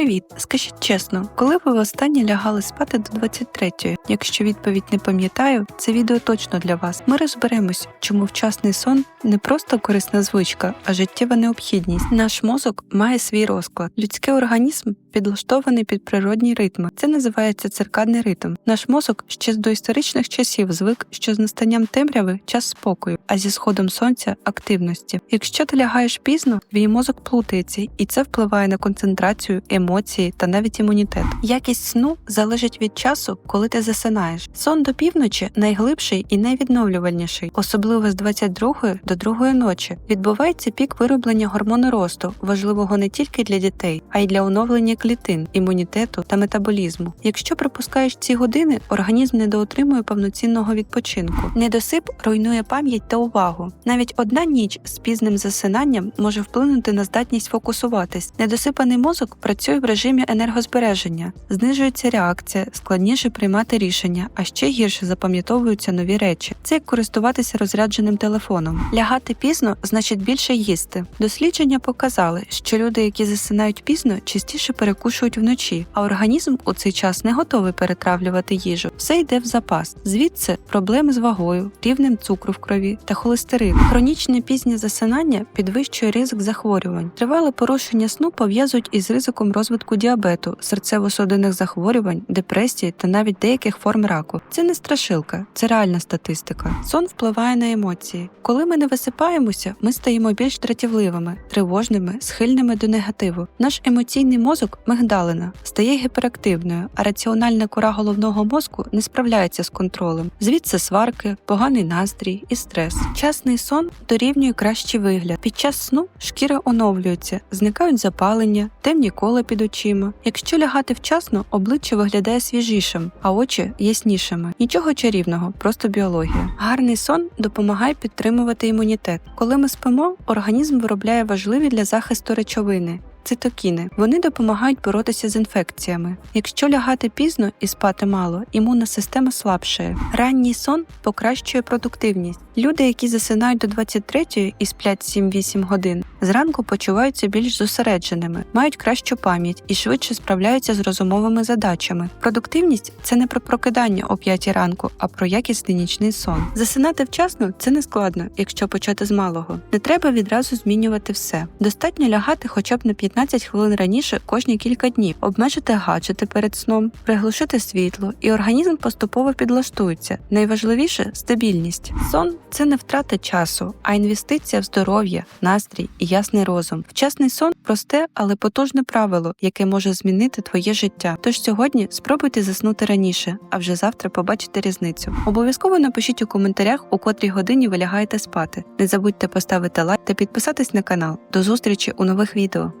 Привіт! Скажіть чесно, коли ви востаннє лягали спати до 23-ї? Якщо відповідь не пам'ятаю, це відео точно для вас. Ми розберемось, чому вчасний сон не просто корисна звичка, а життєва необхідність. Наш мозок має свій розклад. Людський організм підлаштований під природні ритми. Це називається циркадний ритм. Наш мозок ще з доісторичних часів звик, що з настанням темряви час спокою, а зі сходом сонця активності. Якщо ти лягаєш пізно, твій мозок плутається, і це впливає на концентрацію, емоції та навіть імунітет. Якість сну залежить від часу, коли ти засинаєш. Сон до півночі найглибший і найвідновлювальніший, особливо з 22 до 2 ночі. Відбувається пік вироблення гормону росту, важливого не тільки для дітей, а й для оновлення клітин, імунітету та метаболізму. Якщо пропускаєш ці години, організм недоотримує повноцінного відпочинку. Недосип руйнує пам'ять та увагу. Навіть одна ніч з пізним засинанням може вплинути на здатність фокусуватись. Недосипаний мозок працює в режимі енергозбереження, знижується реакція, складніше приймати рішення, а ще гірше запам'ятовуються нові речі. Це як користуватися розрядженим телефоном. Лягати пізно значить більше їсти. Дослідження показали, що люди, які засинають пізно, частіше перекушують вночі, а організм у цей час не готовий перетравлювати їжу. Все йде в запас. Звідси проблеми з вагою, рівнем цукру в крові та холестерин. Хронічне пізнє засинання підвищує ризик захворювань. Тривале порушення сну пов'язують із ризиком розвитку діабету, серцево-судинних захворювань, депресії та навіть деяких форм раку. Це не страшилка, це реальна статистика. Сон впливає на емоції. Коли ми не висипаємося, ми стаємо більш дратівливими, тривожними, схильними до негативу. Наш емоційний мозок мигдалина, стає гіперактивною, а раціональна кора головного мозку не справляється з контролем. Звідси сварки, поганий настрій і стрес. Часний сон дорівнює кращий вигляд. Під час сну шкіра оновлюється, зникають запалення, темні кола під очима. Якщо лягати вчасно, обличчя виглядає свіжішим, а очі яснішими. Нічого чарівного, просто біологія. Гарний сон допомагає підтримувати імунітет. Коли ми спимо, організм виробляє важливі для захисту речовини. Цитокіни вони допомагають боротися з інфекціями. Якщо лягати пізно і спати мало, імунна система слабшає. Ранній сон покращує продуктивність. Люди, які засинають до 23 і сплять 7-8 годин, зранку почуваються більш зосередженими, мають кращу пам'ять і швидше справляються з розумовими задачами. Продуктивність це не про прокидання о 5 ранку, а про якісний нічний сон. Засинати вчасно це не складно, якщо почати з малого. Не треба відразу змінювати все. Достатньо лягати хоча б на 15 хвилин раніше кожні кілька днів, обмежити гаджети перед сном, приглушити світло, і організм поступово підлаштується. Найважливіше стабільність. Сон це не втрата часу, а інвестиція в здоров'я, настрій і ясний розум. Вчасний сон просте, але потужне правило, яке може змінити твоє життя. Тож сьогодні спробуйте заснути раніше, а вже завтра побачите різницю. Обов'язково напишіть у коментарях, у котрій годині ви лягаєте спати. Не забудьте поставити лайк та підписатись на канал. До зустрічі у нових відео.